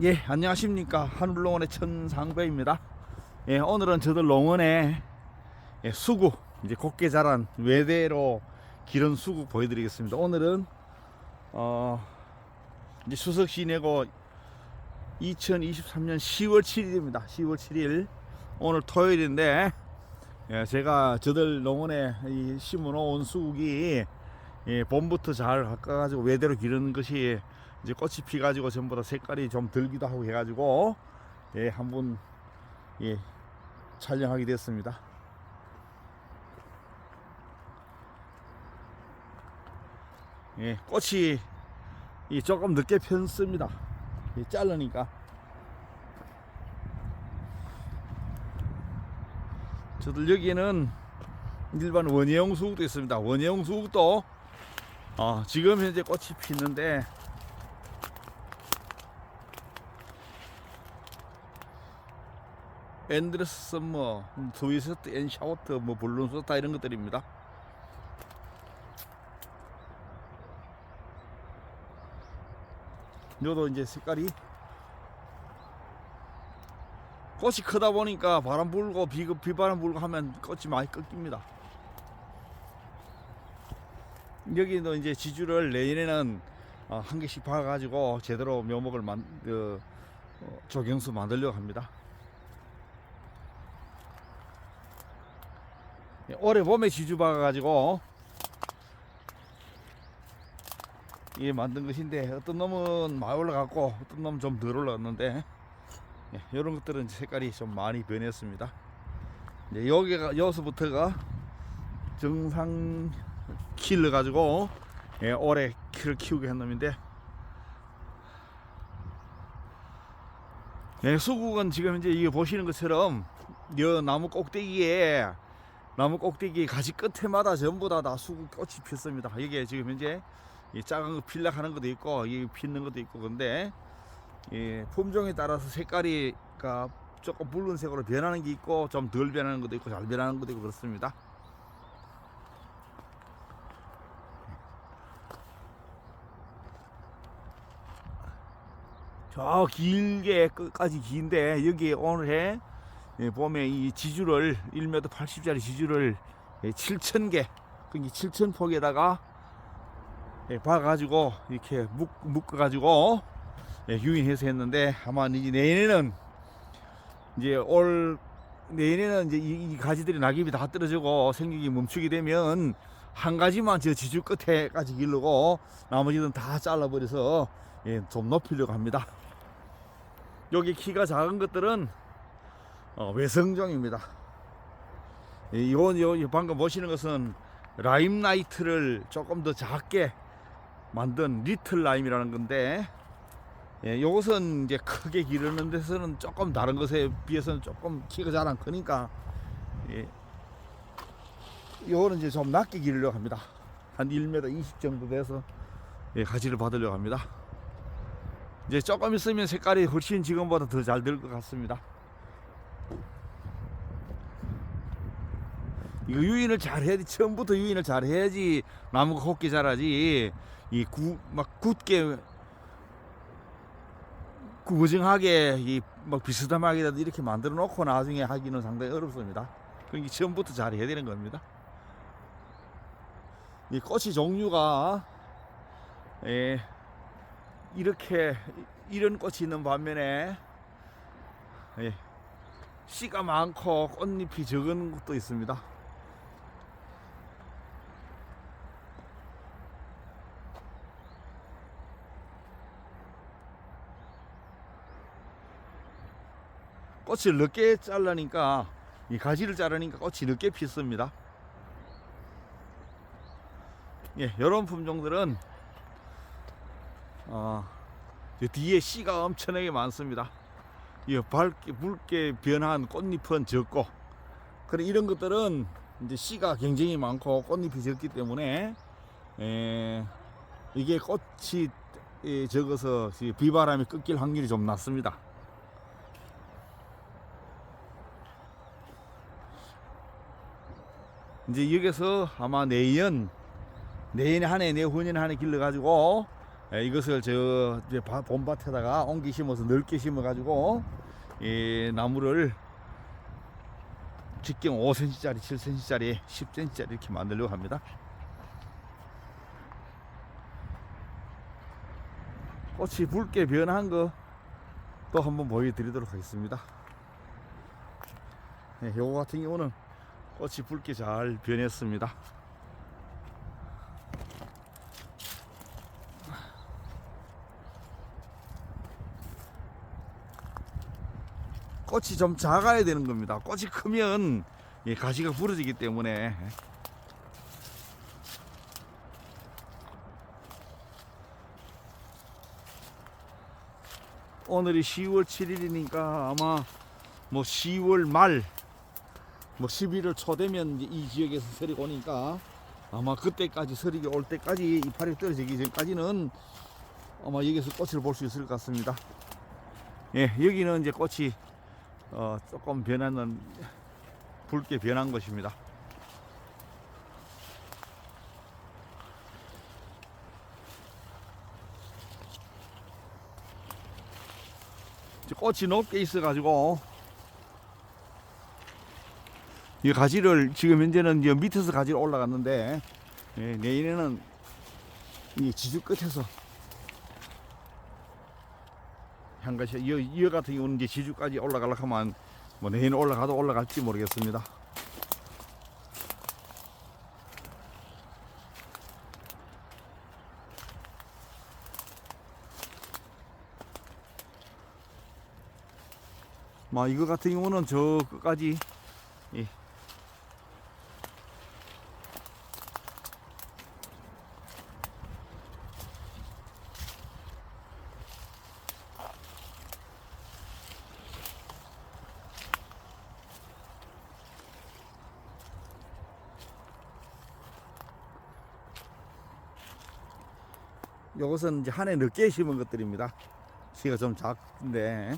예, 안녕하십니까. 하늘농원의 천상배입니다. 예, 오늘은 저들 농원에 예, 수국, 이제 곱게 자란 외대로 기른 수국 보여드리겠습니다. 오늘은, 어, 이제 수석 지내고 2023년 10월 7일입니다. 10월 7일. 오늘 토요일인데, 예, 제가 저들 농원에 이 심어 놓은 수국이 예, 봄부터 잘 깎아가지고 외대로 기르는 것이 이제 꽃이 피가지고 전부 다 색깔이 좀 들기도 하고 해가지고 예 한번 예 촬영하게 됐습니다. 예 꽃이 이 조금 늦게 폈습니다. 예, 자르니까 저들 여기는 일반 원예용 수국도 있습니다. 원예용 수국도 어, 지금 현재 꽃이 피는데 엔드레스 썸머, 스위스트 앤 샤워트, 뭐 블룬 소타 이런 것들입니다. 요도 이제 색깔이 꽃이 크다 보니까 바람 불고 비, 비바람 불고 하면 꽃이 많이 꺾입니다. 여기도 이제 지주를 내년에는 어, 한 개씩 박아가지고 제대로 묘목을 만, 그, 어, 조경수 만들려고 합니다. 올해 봄에 지주 박아가지고 이게 만든 것인데 어떤 놈은 많이 올라갔고 어떤 놈은 좀 덜 올라갔는데 예, 이런 것들은 색깔이 좀 많이 변했습니다. 이제 여기가 여기서부터가 정상 키를 가지고 예, 올해 키를 키우게 한 놈인데 예, 수국은 지금 이제 이게 보시는 것처럼 여 나무 꼭대기에 나무 꼭대기 가지 끝에마다 전부 다, 다 수국 꽃이 폈습니다. 이게 지금 현재 이 작은 거 필락하는 것도 있고 이 피는 것도 있고 근데 이 품종에 따라서 색깔이 가 조금 붉은 색으로 변하는 게 있고 좀 덜 변하는 것도 있고 잘 변하는 것도 있고 그렇습니다. 저 길게 끝까지 긴데 여기 오늘에 예, 봄에 이 지주를 1m 80짜리 지주를 7,000개 그러니까 7,000폭에다가 예, 봐가지고 이렇게 묶, 묶어가지고 예, 유인해서 했는데 아마 이제 내년에는 이제 올 내년에는 이제 이, 이 가지들이 낙엽이 다 떨어지고 생육이 멈추게 되면 한 가지만 저 지주 끝에까지 기르고 나머지는 다 잘라버려서 예, 좀 높이려고 합니다. 여기 키가 작은 것들은 어, 외성종입니다. 이 요, 요, 요 방금 보시는 것은 라임 나이트를 조금 더 작게 만든 리틀 라임이라는 건데 예, 요것은 이제 크게 기르는 데서는 조금 다른 것에 비해서는 조금 키가 잘 안 크니까 예, 요거는 이제 좀 낮게 기르려고 합니다. 한 1m 20 정도 돼서 예, 가지를 받으려고 합니다. 이제 조금 있으면 색깔이 훨씬 지금보다 더 잘 될 것 같습니다. 이거 유인을 잘 해야지 처음부터 유인을 잘 해야지 나무가 곱게 자라지 이 구 막 굳게 구부정하게 이 막 비스듬하게라도 이렇게 만들어 놓고 나중에 하기는 상당히 어렵습니다. 그러니까 처음부터 잘 해야 되는 겁니다. 이 꽃이 종류가 예, 이렇게 이런 꽃이 있는 반면에 예, 씨가 많고 꽃잎이 적은 것도 있습니다. 꽃을 늦게 잘라니까 이 가지를 자르니까 꽃이 늦게 피습니다. 예, 이런 품종들은 어, 저 뒤에 씨가 엄청나게 많습니다. 이 밝게 붉게 변한 꽃잎은 적고 그래 이런 것들은 이제 씨가 굉장히 많고 꽃잎이 적기 때문에 에, 이게 꽃이 에, 적어서 이 비바람이 꺾일 확률이 좀 낮습니다. 이제 여기서 아마 내년 내년에 한해 내후년에 한해 길러 가지고 예, 이것을 저 이제 바- 봄밭에다가 옮기 심어서 넓게 심어 가지고 이 나무를 직경 5cm짜리, 7cm짜리, 10cm짜리 이렇게 만들려고 합니다. 꽃이 붉게 변한 거 또 한번 보여드리도록 하겠습니다. 네, 요거 같은 경우는 꽃이 붉게 잘 변했습니다. 꽃이 좀 작아야 되는 겁니다. 꽃이 크면 이 가시가 부러지기 때문에 오늘이 10월 7일이니까 아마 뭐 10월 말, 뭐 11월 초 되면 이 지역에서 서리 오니까 아마 그때까지 서리가 올 때까지 이파리 떨어지기 전까지는 아마 여기서 꽃을 볼 수 있을 것 같습니다. 예, 여기는 이제 꽃이 어, 조금 변하는 붉게 변한 것입니다. 꽃이 높게 있어 가지고 이 가지를 지금 현재는 이제 밑에서 가지를 올라갔는데 예, 내일에는 이 지주 끝에서 한 것이 이, 이 같은 경우는 이제 지주까지 올라가려고 하면 뭐 내일 올라가도 올라갈지 모르겠습니다. 막 이거 같은 경우는 저 끝까지 이 요것은 이제 한 해 늦게 심은 것들입니다. 키가 좀 작은데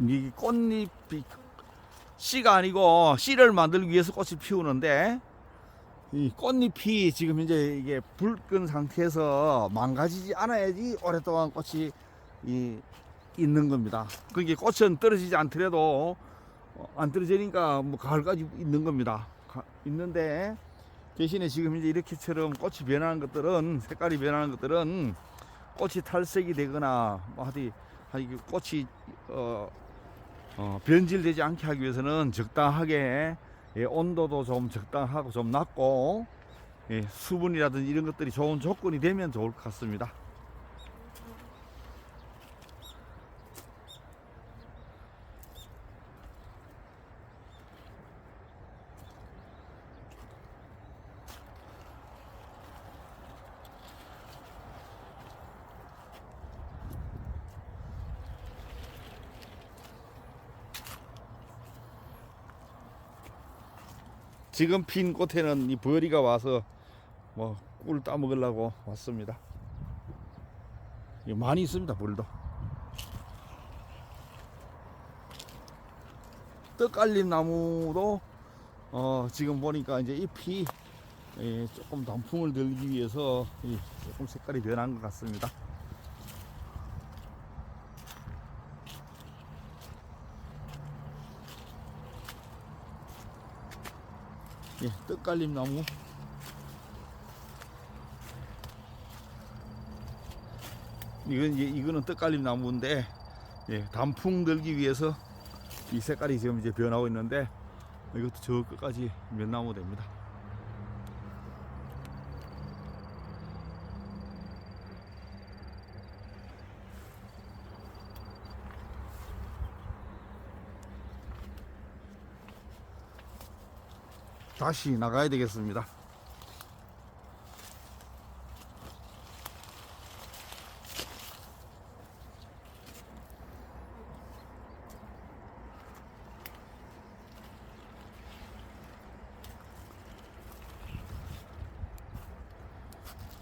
이 꽃잎이 씨가 아니고 씨를 만들기 위해서 꽃을 피우는데 이 꽃잎이 지금 현재 이게 붉은 상태에서 망가지지 않아야지 오랫동안 꽃이 이 있는 겁니다. 그게 꽃은 떨어지지 않더라도 어, 안 떨어지니까 뭐 가을까지 있는 겁니다. 가- 있는데 대신에 지금 이제 이렇게처럼 꽃이 변하는 것들은 색깔이 변하는 것들은 꽃이 탈색이 되거나 뭐 하디 하디 꽃이 어, 어, 변질되지 않게 하기 위해서는 적당하게 예, 온도도 좀 적당하고 좀 낮고 예, 수분이라든지 이런 것들이 좋은 조건이 되면 좋을 것 같습니다. 지금 핀 꽃에는 이 벌이가 와서 뭐 꿀 따먹으려고 왔습니다. 이 많이 있습니다, 벌도. 떡갈림 나무도 어, 지금 보니까 이제 잎이 예, 조금 단풍을 들기 위해서 이 조금 색깔이 변한 것 같습니다. 예, 떡갈림 나무. 이건 이제 이거는 떡갈림 나무인데 예, 단풍 들기 위해서 이 색깔이 지금 이제 변하고 있는데 이것도 저 끝까지 면나무 됩니다. 다시 나가야 되겠습니다.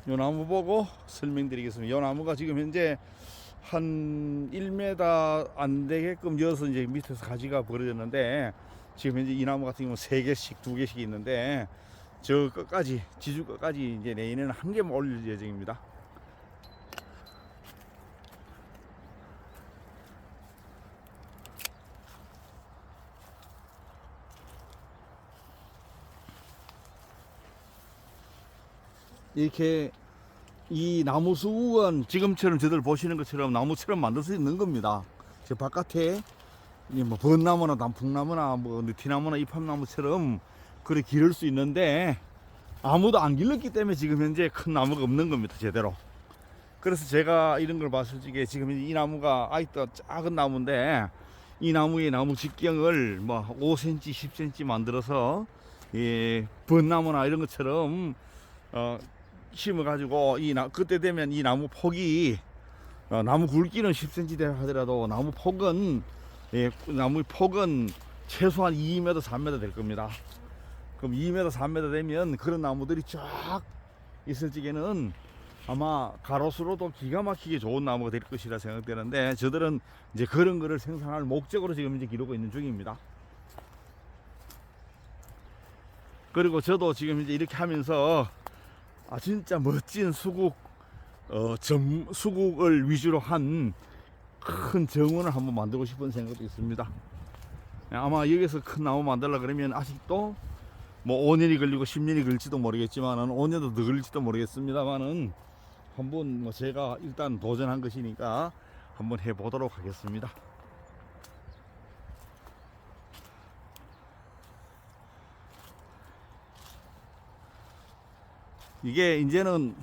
요 나무 보고 설명드리겠습니다. 요 나무가 지금 현재 한 1m 안 되게끔 여서 이제 밑에서 가지가 벌어졌는데 지금 현재 이 나무 같은 경우는 3개씩, 2개씩 있는데 저 끝까지, 지주 끝까지 이제 내년에는 한 개만 올릴 예정입니다. 이렇게 이 나무 수국은 지금처럼 저들 보시는 것처럼 나무처럼 만들 수 있는 겁니다. 저 바깥에 이뭐 번나무나 단풍나무나 뭐 느티나무나 이팝나무처럼 그렇게 기를 수 있는데 아무도 안 길렀기 때문에 지금 현재 큰 나무가 없는 겁니다. 제대로. 그래서 제가 이런 걸 봤을 적에 지금 이 나무가 아직도 작은 나무인데 이 나무의 나무 직경을 뭐 5cm, 10cm 만들어서 예, 번나무나 이런 것처럼 어, 심어 가지고 이 나, 그때 되면 이 나무 폭이 어, 나무 굵기는 10cm 되 하더라도 나무 폭은 예, 나무 폭은 최소한 2m, 3m 될 겁니다. 그럼 2m, 3m 되면 그런 나무들이 쫙 있을 적에는 아마 가로수로도 기가 막히게 좋은 나무가 될 것이라 생각되는데 저들은 이제 그런 거를 생산할 목적으로 지금 이제 기르고 있는 중입니다. 그리고 저도 지금 이제 이렇게 하면서 아 진짜 멋진 수국 어, 점, 수국을 위주로 한 큰 정원을 한번 만들고 싶은 생각도 있습니다. 아마 여기서 큰 나무 만들려 그러면 아직도 뭐 5년이 걸리고 10년이 걸릴지도 모르겠지만은 5년도 더 걸릴지도 모르겠습니다만은 한번 뭐 제가 일단 도전한 것이니까 한번 해보도록 하겠습니다. 이게 이제는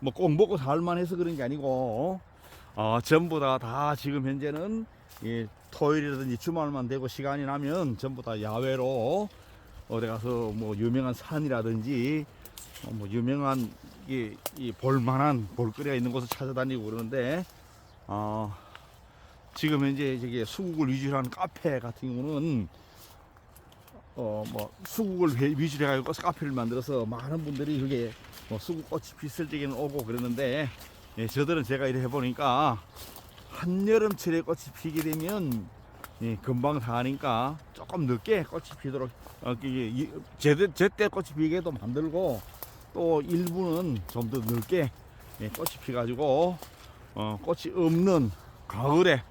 뭐 꼭 먹고 살만 해서 그런 게 아니고 어, 전부 다, 다 지금 현재는 이 토요일이라든지 주말만 되고 시간이 나면 전부 다 야외로 어디 가서 뭐 유명한 산이라든지 어, 뭐 유명한 이, 이 볼만한 볼거리가 있는 곳을 찾아다니고 그러는데 어, 지금 현재 저기 수국을 위주로 한 카페 같은 경우는 어 뭐 수국을 위- 위주로 해가지고 카페를 만들어서 많은 분들이 그게 뭐 수국 꽃이 피을 적에는 오고 그러는데 예, 저들은 제가 이래 해보니까 한여름철에 꽃이 피게 되면 예, 금방 다하니까 조금 늦게 꽃이 피도록 어, 제때 제때 꽃이 피게도 만들고 또 일부는 좀 더 늦게 예, 꽃이 피가지고 어, 꽃이 없는 가을에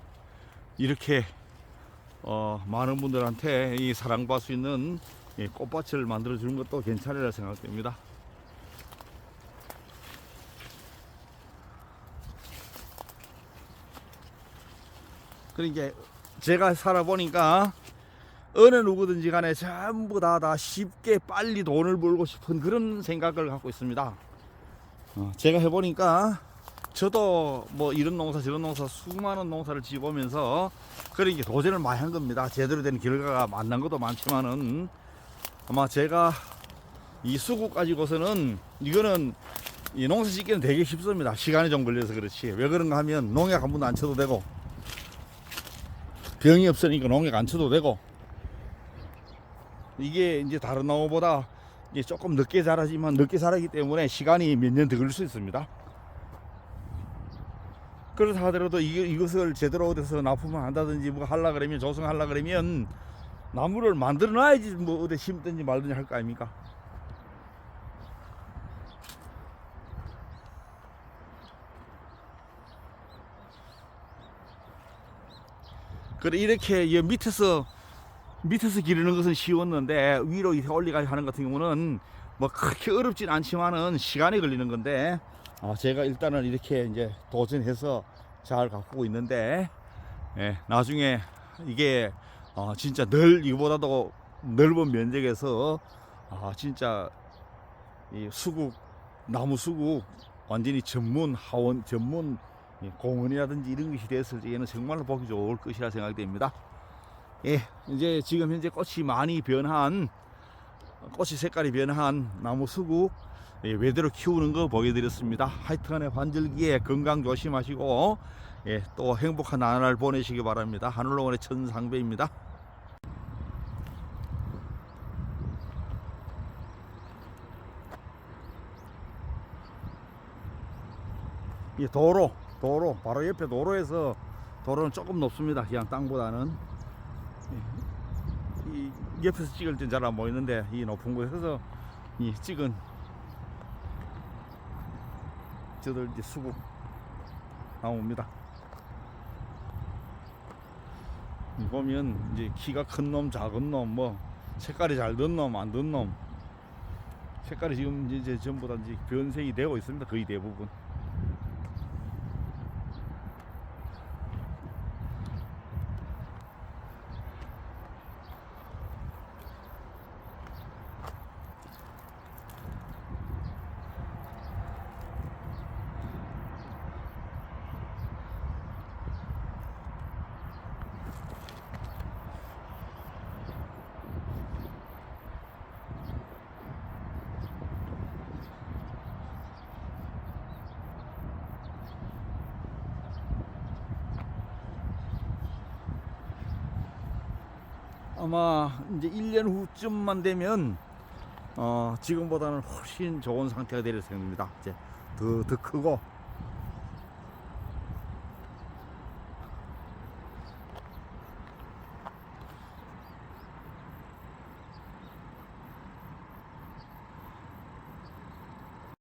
이렇게 어, 많은 분들한테 이 사랑받을 수 있는 이 꽃밭을 만들어 주는 것도 괜찮으라 생각됩니다. 그러니까 제가 살아보니까 어느 누구든지 간에 전부 다, 다 쉽게 빨리 돈을 벌고 싶은 그런 생각을 갖고 있습니다. 어, 제가 해보니까 저도 뭐 이런 농사 저런 농사 수많은 농사를 지어보면서 그런 게 도전을 많이 한 겁니다. 제대로 된 결과가 만난 것도 많지만은 아마 제가 이 수국 가지고서는 이거는 이 농사 짓기는 되게 쉽습니다. 시간이 좀 걸려서 그렇지. 왜 그런가 하면 농약 한 번도 안 쳐도 되고 병이 없으니까 농약 안 쳐도 되고 이게 이제 다른 나무보다 이제 조금 늦게 자라지만 늦게 자라기 때문에 시간이 몇 년 더 걸릴 수 있습니다. 그렇다 하더라도 이, 이것을 제대로 어디서 납품을 한다든지 뭐 하려 그러면 조성하려 그러면 나무를 만들어 놔야지 뭐 어디 심든지 말든지 할 거 아닙니까? 그래 이렇게 이 밑에서 밑에서 기르는 것은 쉬웠는데 위로 올리가 하는 같은 경우는 뭐 그렇게 어렵진 않지만은 시간이 걸리는 건데 아, 제가 일단은 이렇게 이제 도전해서 잘 가꾸고 있는데 예, 나중에 이게 어, 진짜 늘 이거보다도 넓은 면적에서 아, 진짜 이 수국 나무 수국 완전히 전문 하원 전문 이 공원이라든지 이런 것이 됐을 때에는 정말로 보기 좋을 것이라 생각됩니다. 예, 이제 지금 현재 꽃이 많이 변한 꽃이 색깔이 변한 나무 수국 예, 외대로 키우는 거 보여드렸습니다. 하여튼간에 환절기에 건강 조심하시고 예, 또 행복한 나날 보내시기 바랍니다. 하늘로원의 천상배입니다. 이 도로, 도로, 바로 옆에 도로에서 도로는 조금 높습니다. 그냥 땅보다는. 예. 이 옆에서 찍을 땐 잘 안 보이는데 이 높은 곳에서 이 찍은 저들 이제 수국 나옵니다. 이 보면 이제 키가 큰 놈, 작은 놈, 뭐 색깔이 잘 든 놈, 안 든 놈. 색깔이 지금 이제 전부 다 이제 변색이 되고 있습니다. 거의 대부분. 아마 이제 1년 후쯤만 되면 어, 지금보다는 훨씬 좋은 상태가 될 생각입니다. 이제 더, 더 크고